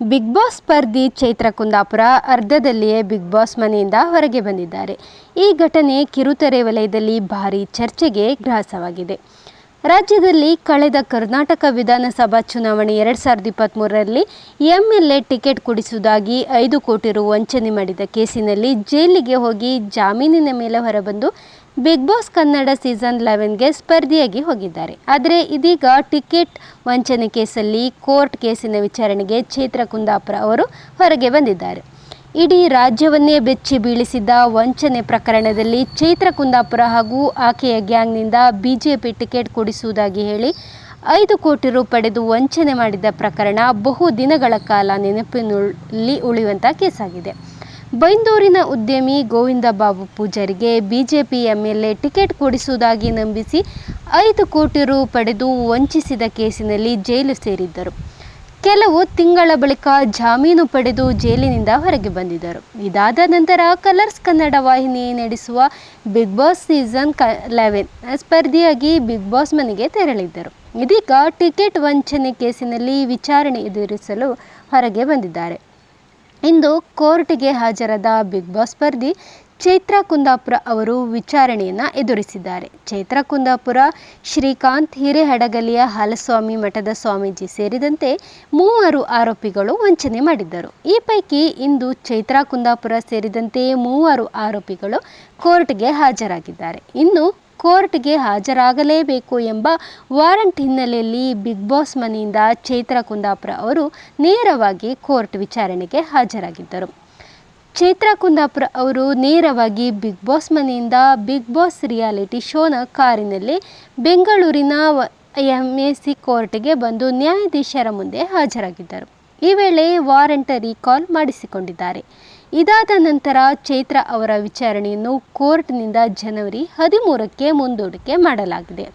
Big boss ಸ್ಪರ್ಧಿ ಚೈತ್ರ ಕುಂದಾಪುರ ಅರ್ಧದಲ್ಲಿಯೇ big boss ಮನೆಯಿಂದ ಹೊರಗೆ ಬಂದಿದ್ದಾರೆ. ಈ ಘಟನೆ ಕಿರುತೆರೆ ವಲಯದಲ್ಲಿ ಭಾರಿ ಚರ್ಚೆಗೆ ಗ್ರಾಸವಾಗಿದೆ. ರಾಜ್ಯದಲ್ಲಿ ಕಳೆದ ಕರ್ನಾಟಕ ವಿಧಾನಸಭಾ ಚುನಾವಣೆ ಎರಡು ಸಾವಿರದ ಇಪ್ಪತ್ತ್ಮೂರರಲ್ಲಿ ಎಂ ಎಲ್ ಎ ಟಿಕೆಟ್ ಕೊಡಿಸುವುದಾಗಿ ಐದು ಕೋಟಿ ರು ವಂಚನೆ ಮಾಡಿದ ಕೇಸಿನಲ್ಲಿ ಜೈಲಿಗೆ ಹೋಗಿ ಜಾಮೀನಿನ ಮೇಲೆ ಹೊರಬಂದು ಬಿಗ್ ಬಾಸ್ ಕನ್ನಡ ಸೀಸನ್ ಲೆವೆನ್ಗೆ ಸ್ಪರ್ಧಿಯಾಗಿ ಹೋಗಿದ್ದಾರೆ. ಆದರೆ ಇದೀಗ ಟಿಕೆಟ್ ವಂಚನೆ ಕೇಸಲ್ಲಿ ಕೋರ್ಟ್ ಕೇಸಿನ ವಿಚಾರಣೆಗೆ ಚೈತ್ರ ಕುಂದಾಪುರ ಅವರು ಹೊರಗೆ ಬಂದಿದ್ದಾರೆ. ಇಡೀ ರಾಜ್ಯವನ್ನೇ ಬೆಚ್ಚಿ ಬೀಳಿಸಿದ್ದ ವಂಚನೆ ಪ್ರಕರಣದಲ್ಲಿ ಚೈತ್ರ ಕುಂದಾಪುರ ಹಾಗೂ ಆಕೆಯ ಗ್ಯಾಂಗ್ನಿಂದ ಬಿಜೆಪಿ ಟಿಕೆಟ್ ಕೊಡಿಸುವುದಾಗಿ ಹೇಳಿ ಐದು ಕೋಟಿ ರು ಪಡೆದು ವಂಚನೆ ಮಾಡಿದ ಪ್ರಕರಣ ಬಹು ದಿನಗಳ ಕಾಲ ನೆನಪಿನಲ್ಲಿ ಉಳಿಯುವಂಥ ಕೇಸಾಗಿದೆ. ಬೈಂದೂರಿನ ಉದ್ಯಮಿ ಗೋವಿಂದ ಬಾಬು ಪೂಜಾರಿಗೆ ಬಿಜೆಪಿ ಎಂಎಲ್ಎ ಟಿಕೆಟ್ ಕೊಡಿಸುವುದಾಗಿ ನಂಬಿಸಿ ಐದು ಕೋಟಿ ರು ಪಡೆದು ವಂಚಿಸಿದ ಕೇಸಿನಲ್ಲಿ ಜೈಲು ಸೇರಿದ್ದರು. ಕೆಲವು ತಿಂಗಳ ಬಳಿಕ ಜಾಮೀನು ಪಡೆದು ಜೈಲಿನಿಂದ ಹೊರಗೆ ಬಂದಿದ್ದರು. ಇದಾದ ನಂತರ ಕಲರ್ಸ್ ಕನ್ನಡ ವಾಹಿನಿ ನಡೆಸುವ ಬಿಗ್ ಬಾಸ್ ಸೀಸನ್ ಕ ಲೆವೆನ್ ಸ್ಪರ್ಧಿಯಾಗಿ ಬಿಗ್ ಬಾಸ್ ಮನೆಗೆ ತೆರಳಿದ್ದರು. ಇದೀಗ ಟಿಕೆಟ್ ವಂಚನೆ ಕೇಸಿನಲ್ಲಿ ವಿಚಾರಣೆ ಎದುರಿಸಲು ಹೊರಗೆ ಬಂದಿದ್ದಾರೆ. ಇಂದು ಕೋರ್ಟ್ಗೆ ಹಾಜರಾದ ಬಿಗ್ ಬಾಸ್ ಸ್ಪರ್ಧಿ ಚೈತ್ರ ಕುಂದಾಪುರ ಅವರು ವಿಚಾರಣೆಯನ್ನು ಎದುರಿಸಿದ್ದಾರೆ. ಚೈತ್ರ ಕುಂದಾಪುರ ಶ್ರೀಕಾಂತ್ ಹಿರೇಹಡಗಲಿಯ ಹಾಲಸ್ವಾಮಿ ಮಠದ ಸ್ವಾಮೀಜಿ ಸೇರಿದಂತೆ ಮೂವರು ಆರೋಪಿಗಳು ವಂಚನೆ ಮಾಡಿದ್ದರು. ಈ ಪೈಕಿ ಇಂದು ಚೈತ್ರ ಕುಂದಾಪುರ ಸೇರಿದಂತೆ ಮೂವರು ಆರೋಪಿಗಳು ಕೋರ್ಟ್ಗೆ ಹಾಜರಾಗಿದ್ದಾರೆ. ಇನ್ನು ಕೋರ್ಟ್ಗೆ ಹಾಜರಾಗಲೇಬೇಕು ಎಂಬ ವಾರಂಟ್ ಹಿನ್ನೆಲೆಯಲ್ಲಿ ಬಿಗ್ ಬಾಸ್ ಮನೆಯಿಂದ ಚೈತ್ರ ಕುಂದಾಪುರ ಅವರು ನೇರವಾಗಿ ಕೋರ್ಟ್ ವಿಚಾರಣೆಗೆ ಹಾಜರಾಗಿದ್ದರು. ಚೈತ್ರ ಕುಂದಾಪುರ ಅವರು ನೇರವಾಗಿ ಬಿಗ್ ಬಾಸ್ ಮನೆಯಿಂದ ಬಿಗ್ ಬಾಸ್ ರಿಯಾಲಿಟಿ ಶೋನ ಕಾರಿನಲ್ಲಿ ಬೆಂಗಳೂರಿನ ಎಂ ಎ ಸಿ ಕೋರ್ಟ್ಗೆ ಬಂದು ನ್ಯಾಯಾಧೀಶರ ಮುಂದೆ ಹಾಜರಾಗಿದ್ದರು. ಈ ವೇಳೆ ವಾರಂಟ್ ರೀಕಾಲ್ ಮಾಡಿಸಿಕೊಂಡಿದ್ದಾರೆ. ಇದಾದ ನಂತರ ಚೈತ್ರ ಅವರ ವಿಚಾರಣೆಯನ್ನು ಕೋರ್ಟ್ನಿಂದ ಜನವರಿ ಹದಿಮೂರಕ್ಕೆ ಮುಂದೂಡಿಕೆ ಮಾಡಲಾಗಿದೆ.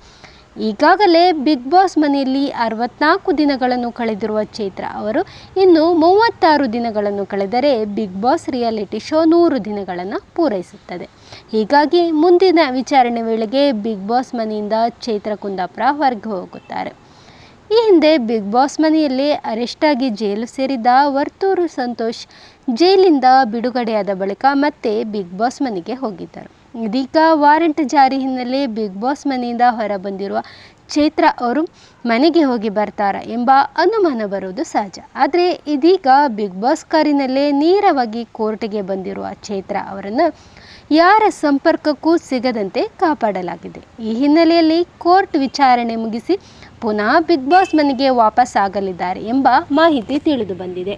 ಈಗಾಗಲೇ ಬಿಗ್ ಬಾಸ್ ಮನೆಯಲ್ಲಿ ಅರವತ್ನಾಲ್ಕು ದಿನಗಳನ್ನು ಕಳೆದಿರುವ ಚೈತ್ರ ಅವರು ಇನ್ನು ಮೂವತ್ತಾರು ದಿನಗಳನ್ನು ಕಳೆದರೆ ಬಿಗ್ ಬಾಸ್ ರಿಯಾಲಿಟಿ ಶೋ ನೂರು ದಿನಗಳನ್ನು ಪೂರೈಸುತ್ತದೆ. ಹೀಗಾಗಿ ಮುಂದಿನ ವಿಚಾರಣೆ ವೇಳೆಗೆ ಬಿಗ್ ಬಾಸ್ ಮನೆಯಿಂದ ಚೈತ್ರ ಕುಂದಾಪುರ ಹೊರಗೆ ಹೋಗುತ್ತಾರೆ. ಈ ಹಿಂದೆ ಬಿಗ್ ಬಾಸ್ ಮನೆಯಲ್ಲಿ ಅರೆಸ್ಟ್ ಆಗಿ ಜೈಲು ಸೇರಿದ್ದ ವರ್ತೂರು ಸಂತೋಷ್ ಜೈಲಿಂದ ಬಿಡುಗಡೆಯಾದ ಬಳಿಕ ಮತ್ತೆ ಬಿಗ್ ಬಾಸ್ ಮನೆಗೆ ಹೋಗಿದ್ದರು. ಇದೀಗ ವಾರಂಟ್ ಜಾರಿ ಹಿನ್ನೆಲೆ ಬಿಗ್ ಬಾಸ್ ಮನೆಯಿಂದ ಹೊರಬಂದಿರುವ ಚೈತ್ರ ಅವರು ಮನೆಗೆ ಹೋಗಿ ಬರ್ತಾರಾ ಎಂಬ ಅನುಮಾನ ಬರುವುದು ಸಹಜ. ಆದರೆ ಇದೀಗ ಬಿಗ್ ಬಾಸ್ ಕಾರಿನಲ್ಲೇ ನೇರವಾಗಿ ಕೋರ್ಟ್ಗೆ ಬಂದಿರುವ ಚೈತ್ರ ಅವರನ್ನು ಯಾರ ಸಂಪರ್ಕಕ್ಕೂ ಸಿಗದಂತೆ ಕಾಪಾಡಲಾಗಿದೆ. ಈ ಹಿನ್ನೆಲೆಯಲ್ಲಿ ಕೋರ್ಟ್ ವಿಚಾರಣೆ ಮುಗಿಸಿ ಪುನಃ ಬಿಗ್ ಬಾಸ್ ಮನೆಗೆ ವಾಪಸ್ ಆಗಲಿದ್ದಾರೆ ಎಂಬ ಮಾಹಿತಿ ತಿಳಿದು ಬಂದಿದೆ.